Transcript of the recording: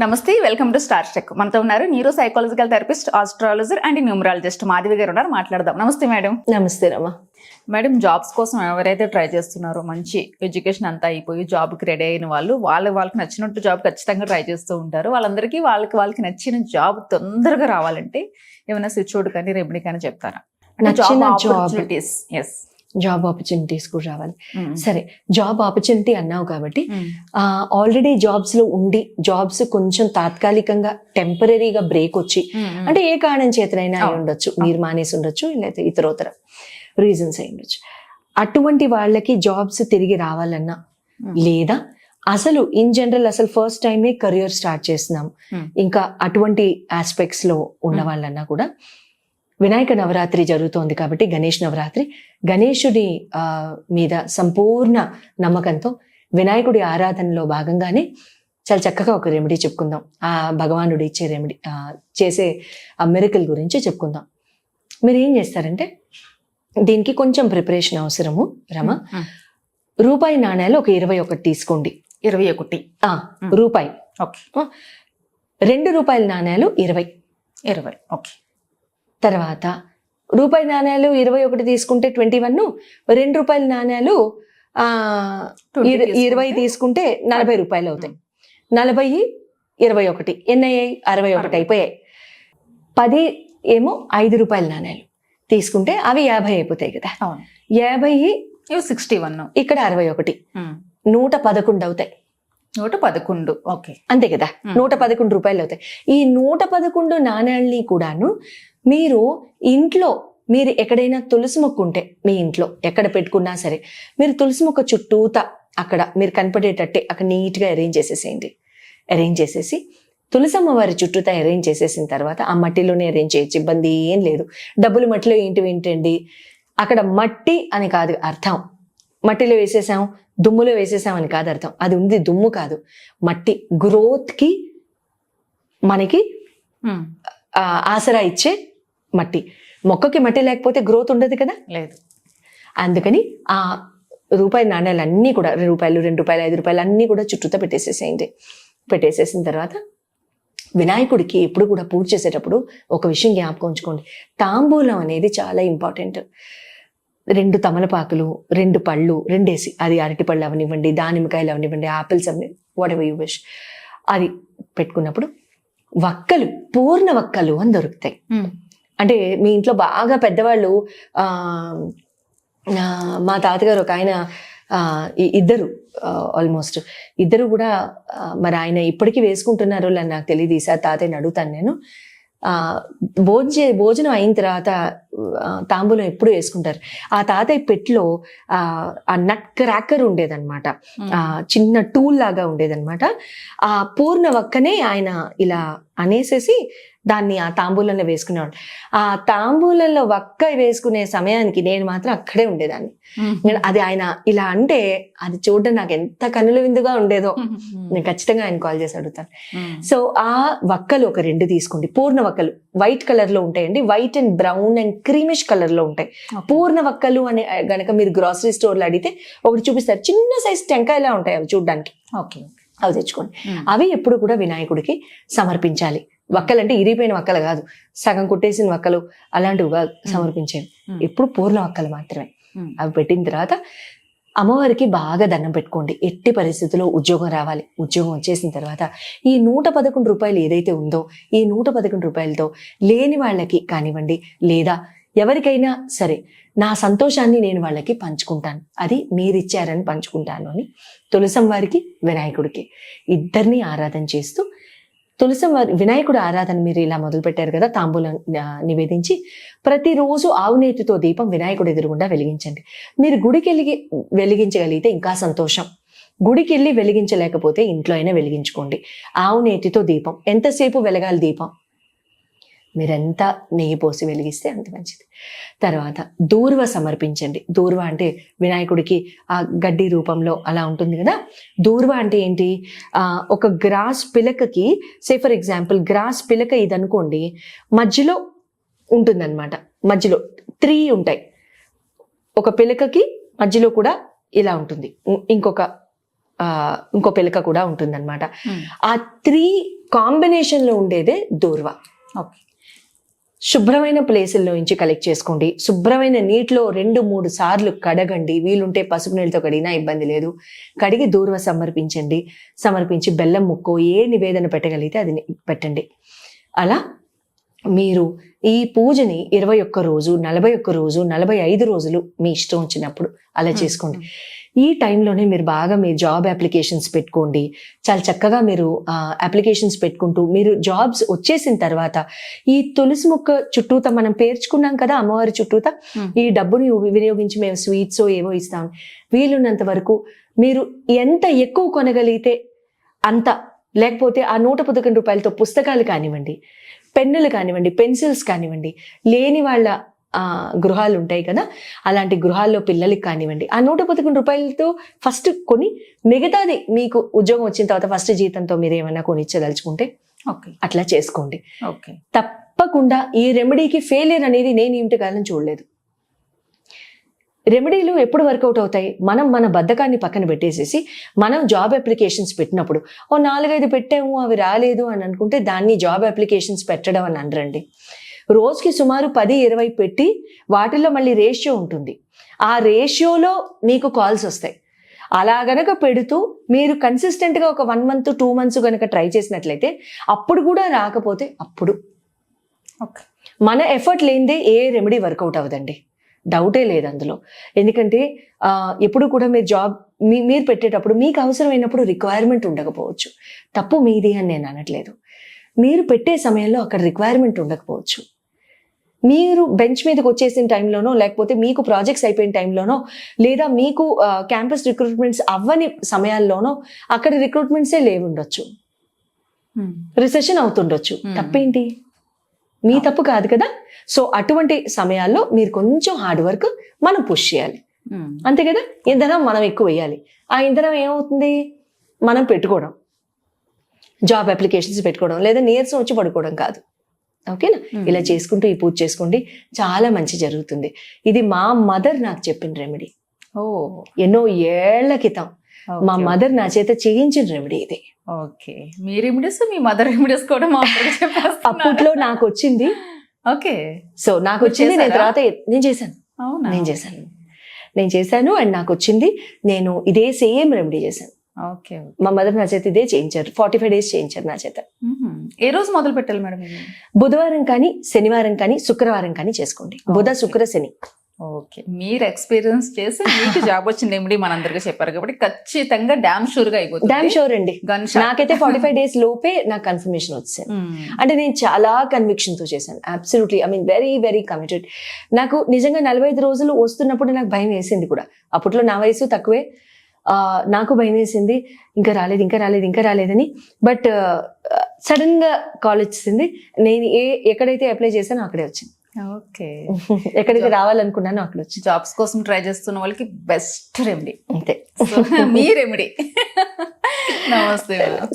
నమస్తే welcome to star check మనతో ఉన్నారు neuro psychological therapist astrologer and numerologist Madhavi garu ఉన్నారు. మాట్లాడదాం. నమస్తే మేడం. నమస్తే రమా. మేడం జాబ్స్ కోసం ఎవరైతే ట్రై చేస్తున్నారో మంచి ఎడ్యుకేషన్ అంతా అయిపోయి జాబ్కి రెడీ అయిన వాళ్ళు వాళ్ళ వాళ్ళకి నచ్చినట్టు జాబ్ ఖచ్చితంగా ట్రై చేస్తూ ఉంటారు. వాళ్ళందరికీ వాళ్ళకి వాళ్ళకి నచ్చిన జాబ్ తొందరగా రావాలంటే ఏమైనా స్విచ్ కానీ రెమెడీ కానీ చెప్తారా? నచ్చిన ఎస్ జాబ్ ఆపర్చునిటీస్ కూడా రావాలి. సరే జాబ్ ఆపర్చునిటీ అన్నావు కాబట్టి ఆల్రెడీ జాబ్స్లో ఉండి జాబ్స్ కొంచెం తాత్కాలికంగా టెంపరీగా బ్రేక్ వచ్చి అంటే ఏ కారణం చేతనైనా. ఉండొచ్చు మీరు మానేసి ఉండొచ్చు లేకపోతే ఇతరోతర రీజన్స్ అయి ఉండొచ్చు. అటువంటి వాళ్ళకి జాబ్స్ తిరిగి రావాలన్నా లేదా అసలు ఇన్ జనరల్ అసలు ఫస్ట్ టైమే కెరియర్ స్టార్ట్ చేస్తున్నాం. Hmm. ఇంకా అటువంటి ఆస్పెక్ట్స్లో ఉన్న Hmm. వాళ్ళన్నా కూడా వినాయక నవరాత్రి జరుగుతోంది కాబట్టి గణేష్ నవరాత్రి. గణేశుడి ఆ, మీద సంపూర్ణ నమ్మకంతో వినాయకుడి ఆరాధనలో భాగంగానే చాలా చక్కగా ఒక రెమెడీ చెప్పుకుందాం. ఆ భగవానుడు ఇచ్చే రెమెడీ చేసే ఆ మెరికల్ గురించి చెప్పుకుందాం. మీరు ఏం చేస్తారంటే దీనికి కొంచెం ప్రిపరేషన్ అవసరము రమ. రూపాయి నాణ్యాలు ఒక ఇరవై ఒకటి తీసుకోండి. ఇరవై ఒకటి. రూపాయి. ఓకే. రెండు రూపాయల నాణ్యాలు ఇరవై. ఇరవై. ఓకే. తర్వాత రూపాయి నాణ్యాలు ఇరవై ఒకటి తీసుకుంటే ట్వంటీ వన్ రెండు రూపాయల నాణ్యాలు ఆ, 20 ఇర- ఇరవై తీసుకుంటే నలభై రూపాయలు అవుతాయి. నలభై ఇరవై ఒకటి ఎన్ని అయ్యాయి అరవై ఒకటి. అయిపోయాయి. పది ఏమో ఐదు రూపాయల నాణ్యాలు తీసుకుంటే అవి యాభై అయిపోతాయి కదా. యాభై సిక్స్టీ వన్. ఇక్కడ అరవై ఒకటి. నూట పదకొండు అవుతాయి. నూట పదకొండు ఓకే. అంతే కదా. నూట పదకొండు రూపాయలు అవుతాయి. ఈ నూట పదకొండు నాణ్యాల్ని కూడాను మీరు ఇంట్లో మీరు ఎక్కడైనా తులసి మొక్క ఉంటే మీ ఇంట్లో ఎక్కడ పెట్టుకున్నా సరే మీరు తులసి మొక్క చుట్టూత అక్కడ మీరు కనపడేటట్టే అక్కడ నీట్గా అరేంజ్ చేసేసేయండి. అరేంజ్ చేసేసి తులసమ్మ వారి చుట్టూతా అరేంజ్ చేసేసిన తర్వాత ఆ మట్టిలోనే అరేంజ్ చేయొచ్చు ఇబ్బంది ఏం లేదు. డబ్బులు మట్టిలో ఏంటి ఏంటండి? అక్కడ మట్టి అని కాదు అర్థం. మట్టిలో వేసేసాం దుమ్ములో వేసేసాం అని కాదు అర్థం. అది ఉంది దుమ్ము కాదు. మట్టి గ్రోత్కి మనకి ఆసరా ఇచ్చే మట్టి. మొక్కకి మట్టి లేకపోతే గ్రోత్ ఉండదు కదా? లేదు. అందుకని ఆ రూపాయి నాణ్యాలు అన్నీ కూడా రెండు రూపాయలు రెండు రూపాయలు ఐదు రూపాయలు అన్నీ కూడా చుట్టూతో పెట్టేసేసేయండి. పెట్టేసేసిన తర్వాత వినాయకుడికి ఎప్పుడు కూడా పూజ చేసేటప్పుడు ఒక విషయం జ్ఞాపకం ఉంచుకోండి. తాంబూలం అనేది చాలా ఇంపార్టెంట్ రెండు తమలపాకులు రెండు పళ్ళు రెండేసి అది అరటి పళ్ళు అవనివ్వండి దానిమ్మకాయలు అవనివ్వండి ఆపిల్స్ అవని వాట్ ఎవర్ యూ విష్ అది పెట్టుకున్నప్పుడు వక్కలు పూర్ణ వక్కలు అని దొరుకుతాయి. అంటే మీ ఇంట్లో బాగా పెద్దవాళ్ళు మా తాతగారు ఒక ఆయన ఇద్దరు ఆల్మోస్ట్ ఇద్దరు కూడా మరి ఆయన ఇప్పటికీ వేసుకుంటున్నారు అని నాకు తెలియదు. ఈసారి తాతయ్యని అడుగుతాను నేను. భోజ భోజనం అయిన తర్వాత తాంబూలం ఎప్పుడు వేసుకుంటారు. ఆ తాతయ్య పెట్లో ఆ, నట్ క్రాకర్ ఉండేదన్నమాట. చిన్న టూల్ లాగా ఉండేదన్నమాట. ఆ పూర్ణ వక్కనే ఆయన ఇలా అనేసేసి దాన్ని ఆ తాంబూలంలో వేసుకునేవాడు. ఆ తాంబూలంలో వక్క వేసుకునే సమయానికి నేను మాత్రం అక్కడే ఉండేదాన్ని. అది ఆయన ఇలా అంటే అది చూడడం నాకు ఎంత కనుల విందుగా ఉండేదో. నేను ఖచ్చితంగా ఆయన కాల్ చేసి అడుగుతాను. సో ఆ వక్కలు ఒక రెండు తీసుకోండి. పూర్ణ వక్కలు వైట్ కలర్లో ఉంటాయండి. White and brown and creamish కలర్లో ఉంటాయి. పూర్ణ వక్కలు అనే గనక మీరు గ్రాసరీ స్టోర్లో అడిగితే ఒకటి చూపిస్తారు. చిన్న సైజ్ టెంకాయలా ఉంటాయి అవి చూడడానికి. ఓకే. అవి తెచ్చుకోండి. అవి ఎప్పుడు కూడా వినాయకుడికి సమర్పించాలి. వక్కలు అంటే ఇరిగిపోయిన వక్కలు కాదు. సగం కొట్టేసిన వక్కలు అలాంటివి కాదు సమర్పించేవి. ఎప్పుడు పూర్ణ వక్కలు మాత్రమే అవి పెట్టిన తర్వాత అమ్మవారికి బాగా దండం పెట్టుకోండి. ఎట్టి పరిస్థితుల్లో ఉద్యోగం రావాలి. ఉద్యోగం వచ్చేసిన తర్వాత ఈ నూట పదకొండు రూపాయలు ఏదైతే ఉందో ఈ నూట పదకొండు రూపాయలతో లేని వాళ్ళకి కానివ్వండి లేదా ఎవరికైనా సరే నా సంతోషాన్ని నేను వాళ్ళకి పంచుకుంటాను. అది మీరిచ్చారని పంచుకుంటాను అని తులసం వారికి వినాయకుడికి ఇద్దరిని ఆరాధన చేస్తూ తులసం వినాయకుడు ఆరాధన మీరు ఇలా మొదలు పెట్టారు కదా తాంబూలం నివేదించి ప్రతిరోజు ఆవు నేతితో దీపం వినాయకుడు ఎదురుగుండా వెలిగించండి. మీరు గుడికి వెళ్ళి వెలిగించగలిగితే ఇంకా సంతోషం. గుడికి వెళ్ళి వెలిగించలేకపోతే ఇంట్లో అయినా వెలిగించుకోండి. ఆవు నేతితో దీపం. ఎంతసేపు వెలగాలి దీపం? మీరెంత నెయ్యి పోసి వెలిగిస్తే అంత మంచిది. తర్వాత దూర్వ సమర్పించండి. దూర్వ అంటే వినాయకుడికి ఆ గడ్డి రూపంలో అలా ఉంటుంది కదా. దూర్వ అంటే ఏంటి? ఒక గ్రాస్ పిలకకి సే ఫర్ ఎగ్జాంపుల్ గ్రాస్ పిలక ఇది అనుకోండి మధ్యలో ఉంటుందన్నమాట. మధ్యలో త్రీ ఉంటాయి. ఒక పిలకకి మధ్యలో కూడా ఇలా ఉంటుంది. ఇంకొక ఇంకో పిలక కూడా ఉంటుందన్నమాట. ఆ త్రీ కాంబినేషన్లో ఉండేదే దూర్వ. ఓకే. శుభ్రమైన ప్లేసుల్లో నుంచి కలెక్ట్ చేసుకోండి. శుభ్రమైన నీటిలో రెండు మూడు సార్లు కడగండి. వీలుంటే పసుపు నీళ్ళతో కడిగినా ఇబ్బంది లేదు. కడిగి దూర్వ సమర్పించండి. సమర్పించి బెల్లం ముక్కో ఏ నివేదన పెట్టగలిగితే అది పెట్టండి. అలా మీరు ఈ పూజని ఇరవై ఒక్క రోజు నలభై ఒక్క రోజు నలభై ఐదు రోజులు మీ ఇష్టం వచ్చినప్పుడు అలా చేసుకోండి. ఈ టైంలోనే మీరు బాగా మీ జాబ్ అప్లికేషన్స్ పెట్టుకోండి చాలా చక్కగా మీరు అప్లికేషన్స్ పెట్టుకుంటూ మీరు జాబ్స్ వచ్చేసిన తర్వాత ఈ తులసి మొక్క చుట్టూత మనం పేర్చుకున్నాం కదా అమ్మవారి చుట్టూత. ఈ డబ్బుని వినియోగించి మేము స్వీట్స్ ఏవో ఇస్తాం వీలున్నంత వరకు మీరు ఎంత ఎక్కువ కొనగలిగితే అంత లేకపోతే ఆ నూట పదకొండు రూపాయలతో పుస్తకాలు కానివ్వండి పెన్నులు కానివ్వండి పెన్సిల్స్ కానివ్వండి లేని వాళ్ళ గృహాలు ఉంటాయి కదా? అలాంటి గృహాల్లో పిల్లలకి కానివ్వండి. ఆ నూట పదకొండు రూపాయలతో ఫస్ట్ కొని మిగతాది మీకు ఉద్యోగం వచ్చిన తర్వాత ఫస్ట్ జీతంతో మీరు ఏమైనా కొనిచ్చదలుచుకుంటే ఓకే. అట్లా చేసుకోండి. ఓకే. తప్పకుండా ఈ రెమెడీకి ఫెయిలియర్ అనేది నేను ఇంటి కాలం చూడలేదు. రెమెడీలు ఎప్పుడు వర్కౌట్ అవుతాయి? మనం మన బద్ధకాన్ని పక్కన పెట్టేసేసి మనం జాబ్ అప్లికేషన్స్ పెట్టినప్పుడు ఓ నాలుగైదు పెట్టాము అవి రాలేదు అని అనుకుంటే దాన్ని జాబ్ అప్లికేషన్స్ పెట్టడం అని అనరండి. రోజుకి సుమారు పది ఇరవై పెట్టి వాటిల్లో మళ్ళీ రేషియో ఉంటుంది. ఆ రేషియోలో మీకు కాల్స్ వస్తాయి. అలా గనక పెడుతూ మీరు కన్సిస్టెంట్గా ఒక వన్ మంత్ టూ మంత్స్ గనక ట్రై చేసినట్లయితే అప్పుడు కూడా రాకపోతే అప్పుడు. ఓకే. మన ఎఫర్ట్ లేనిదే ఏ రెమెడీ వర్కౌట్ అవ్వదండి. డౌటే లేదు అందులో. ఎందుకంటే ఎప్పుడు కూడా మీరు జాబ్ మీ మీరు పెట్టేటప్పుడు మీకు అవసరమైనప్పుడు రిక్వైర్మెంట్ ఉండకపోవచ్చు. తప్పు మీది అని నేను అనట్లేదు. మీరు పెట్టే సమయంలో అక్కడ రిక్వైర్మెంట్ ఉండకపోవచ్చు. మీరు బెంచ్ మీదకి వచ్చేసిన టైంలోనో లేకపోతే మీకు ప్రాజెక్ట్స్ అయిపోయిన టైంలోనో లేదా మీకు క్యాంపస్ రిక్రూట్మెంట్స్ అవ్వని సమయాల్లోనో అక్కడ రిక్రూట్మెంట్సే లేవు ఉండొచ్చు రిసెషన్ అవుతుండొచ్చు. Hmm. తప్పేంటి? మీ తప్పు కాదు కదా? సో అటువంటి సమయాల్లో మీరు కొంచెం హార్డ్ వర్క్ మనం పుష్ చేయాలి. అంతే కదా? ఇంధనం మనం ఎక్కువ వేయాలి. ఆ ఇంధనం ఏమవుతుంది? మనం పెట్టుకోవడం. జాబ్ అప్లికేషన్స్ పెట్టుకోవడం లేదా నీరసం వచ్చి పడుకోవడం కాదు. ఓకేనా? ఇలా చేసుకుంటూ ఈ పూజ చేసుకోండి. చాలా మంచి జరుగుతుంది. ఇది మా మదర్ నాకు చెప్పిన రెమెడీ. ఓ. ఎన్నో ఏళ్ళ క్రితం మా. మదర్ నా చేత చేయించిన రెమెడీ ఇది. ఓకే. మీ రెమెడీస్ మీ మదర్ రెమెడీస్ కూడా మా. అప్పట్లో నాకు వచ్చింది. ఓకే. సో నాకు వచ్చింది నేను? తర్వాత నేను చేశాను. నేను చేశాను. నేను చేశాను అండ్ నాకు వచ్చింది. నేను ఇదే సేమ్ రెమెడీ చేశాను. మా మదర్ నా చేత ఇదే చేయించారు. ఫార్టీ ఫైవ్ డేస్ చేయించారు నా చేత. ఏ రోజు మొదలు పెట్టాలి మేడం? బుధవారం కానీ శనివారం కానీ శుక్రవారం కానీ చేసుకోండి. బుధ. శుక్ర శని. ఓకే. మీరు ఎక్స్పీరియన్స్ చేసి మీకు జాబ్ వచ్చిన రెమెడీ మనందరికీ చెప్పారు కాబట్టి ఖచ్చితంగా డామ్ షూర్గా అయిపోతుంది. డామ్ షూర్ అండి. నాకైతే ఫార్టీ ఫైవ్ డేస్ లోపే నాకు కన్ఫర్మేషన్ వచ్చింది అంటే నేను చాలా కన్విక్షన్తో చేశాను. Absolutely I mean very very committed నాకు నిజంగా నలభై ఐదు రోజులు వస్తున్నప్పుడు నాకు భయం వేసింది కూడా. అప్పట్లో నా వయసు తక్కువే. నాకు భయం వేసింది. ఇంకా రాలేదు ఇంకా రాలేదు ఇంకా రాలేదని. బట్ సడన్గా కాల్ వచ్చింది నేను ఏ ఎక్కడైతే అప్లై చేశానో అక్కడే వచ్చింది. ఓకే. ఎక్కడైతే రావాలనుకున్నానో అక్కడ వచ్చింది. జాబ్స్ కోసం ట్రై చేస్తున్న వాళ్ళకి బెస్ట్ రెమెడీ అంతే. మీ రెమెడీ నమస్తే మేడం.